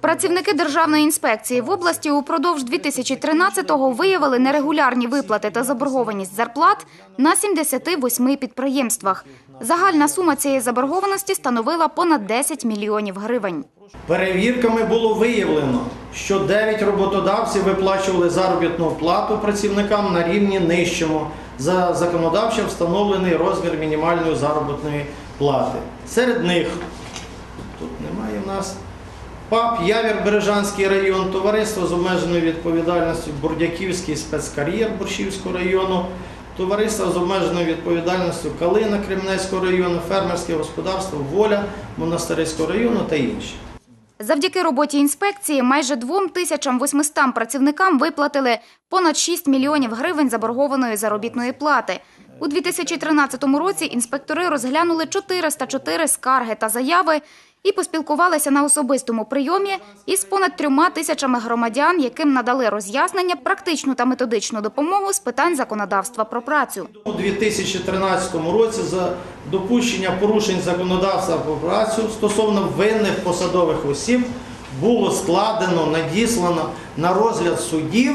Працівники державної інспекції в області упродовж 2013-го виявили нерегулярні виплати та заборгованість зарплат на 78 підприємствах. Загальна сума цієї заборгованості становила понад 10 мільйонів гривень. Перевірками було виявлено, що 9 роботодавців виплачували заробітну плату працівникам на рівні нижчому за законодавчо встановлений розмір мінімальної заробітної плати. Серед них тут немає в нас ПАП Явір Бережанський район, товариство з обмеженою відповідальністю Бурдяківський спецкар'єр Борщівського району, товариство з обмеженою відповідальністю Калина Кремнецького району, фермерське господарство Воля Монастирського району та інші. Завдяки роботі інспекції майже 2800 працівникам виплатили понад 6 мільйонів гривень заборгованої заробітної плати. У 2013 році інспектори розглянули 404 скарги та заяви і поспілкувалися на особистому прийомі із понад трьома тисячами громадян, яким надали роз'яснення, практичну та методичну допомогу з питань законодавства про працю. У 2013 році за допущення порушень законодавства про працю стосовно винних посадових осіб було складено, надіслано на розгляд судів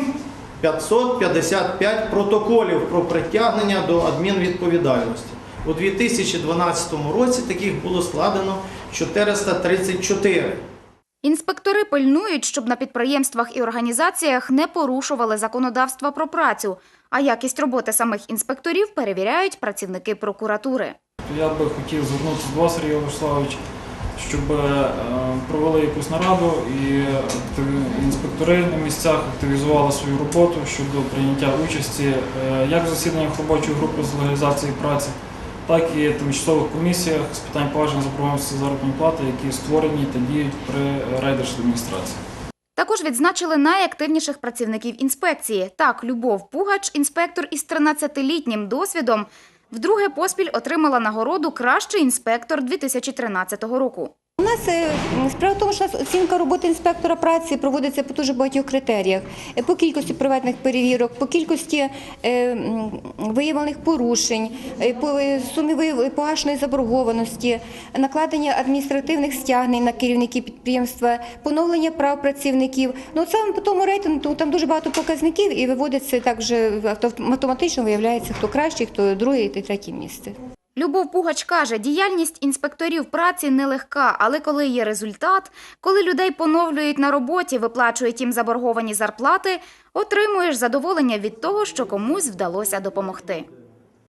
555 протоколів про притягнення до адмінвідповідальності. У 2012 році таких було складено 434. Інспектори пильнують, щоб на підприємствах і організаціях не порушували законодавства про працю, а якість роботи самих інспекторів перевіряють працівники прокуратури. Я би хотів звернутися до вас, Сергій Вячеславович, щоб е, провели якусь нараду і інспектори на місцях активізували свою роботу щодо прийняття участі е, як в засіданнях робочої групи з легалізації праці, так і тимчасових комісіях з питань поваження заборгованості заробітної плати, які створені та діють при райдержадміністрації. Також відзначили найактивніших працівників інспекції. Так, Любов Пугач, інспектор із 13-літнім досвідом, вдруге поспіль отримала нагороду Кращий інспектор 2013 року. У нас е, справа в тому, що оцінка роботи інспектора праці проводиться по дуже багатьох критеріях: Е, по кількості проведених перевірок, по кількості е, виявлених порушень, по сумі погашеної заборгованості, накладення адміністративних стягнень на керівників підприємства, поновлення прав працівників. Ну саме по тому рейтингу там дуже багато показників і виводиться так вже автоматично виявляється, хто кращий, хто другий і третє місце. Любов Пугач каже, діяльність інспекторів праці нелегка, але коли є результат, коли людей поновлюють на роботі, виплачують їм заборговані зарплати, отримуєш задоволення від того, що комусь вдалося допомогти.